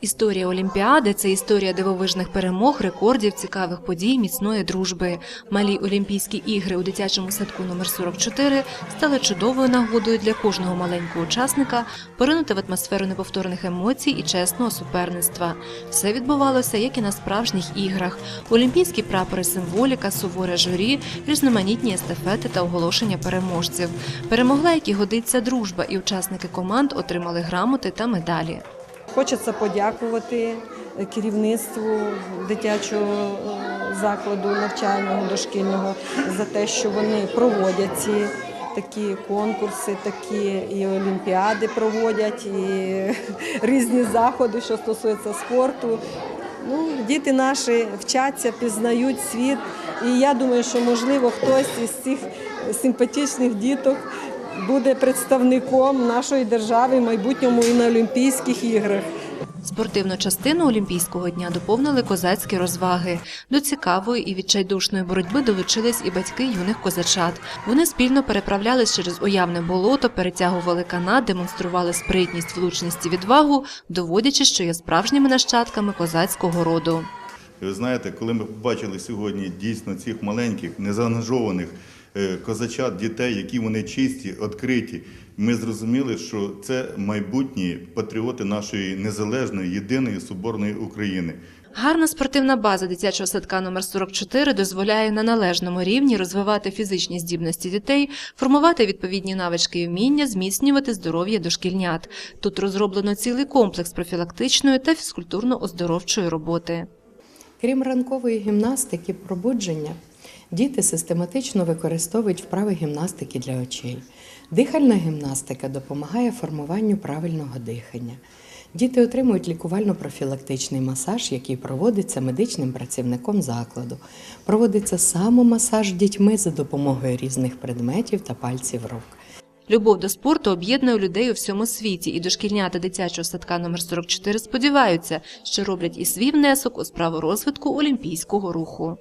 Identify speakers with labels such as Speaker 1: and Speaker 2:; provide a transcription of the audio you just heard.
Speaker 1: Історія Олімпіади це історія дивовижних перемог, рекордів, цікавих подій, міцної дружби. Малі Олімпійські ігри у дитячому садку номер 44 стали чудовою нагодою для кожного маленького учасника поринути в атмосферу неповторних емоцій і чесного суперництва. Все відбувалося, як і на справжніх іграх: олімпійські прапори, символіка, суворе журі, різноманітні естафети та оголошення переможців. Перемогла, як і годиться, дружба, і учасники команд отримали грамоти та медалі.
Speaker 2: Хочеться подякувати керівництву дитячого е, закладу навчального дошкільного за те, що вони проводять ці такі конкурси, такі і олімпіади проводять, і різні заходи, що стосуються спорту. Ну, діти наші вчаться, пізнають світ. І я думаю, що можливо хтось із цих симпатичних діток буде представником нашої держави в майбутньому і на Олімпійських іграх.
Speaker 1: Спортивну частину Олімпійського дня доповнили козацькі розваги. До цікавої і відчайдушної боротьби долучились і батьки юних козачат. Вони спільно переправлялись через уявне болото, перетягували канат, демонстрували спритність, влучність і відвагу, доводячи, що є справжніми нащадками козацького роду.
Speaker 3: І ви знаєте, коли ми побачили сьогодні дійсно цих маленьких, незаангажованих козачат, дітей, які вони чисті, відкриті, ми зрозуміли, що це майбутні патріоти нашої незалежної, єдиної соборної України.
Speaker 1: Гарна спортивна база дитячого садка номер 44 дозволяє на належному рівні розвивати фізичні здібності дітей, формувати відповідні навички і вміння, зміцнювати здоров'я дошкільнят. Тут розроблено цілий комплекс профілактичної та фізкультурно-оздоровчої роботи.
Speaker 4: Крім ранкової гімнастики, пробудження, діти систематично використовують вправи гімнастики для очей. Дихальна гімнастика допомагає формуванню правильного дихання. Діти отримують лікувально-профілактичний масаж, який проводиться медичним працівником закладу. Проводиться самомасаж дітьми за допомогою різних предметів та пальців рук.
Speaker 1: Любов до спорту об'єднує людей у всьому світі, і дошкільнята дитячого садка номер 44 сподіваються, що роблять і свій внесок у справу розвитку олімпійського руху.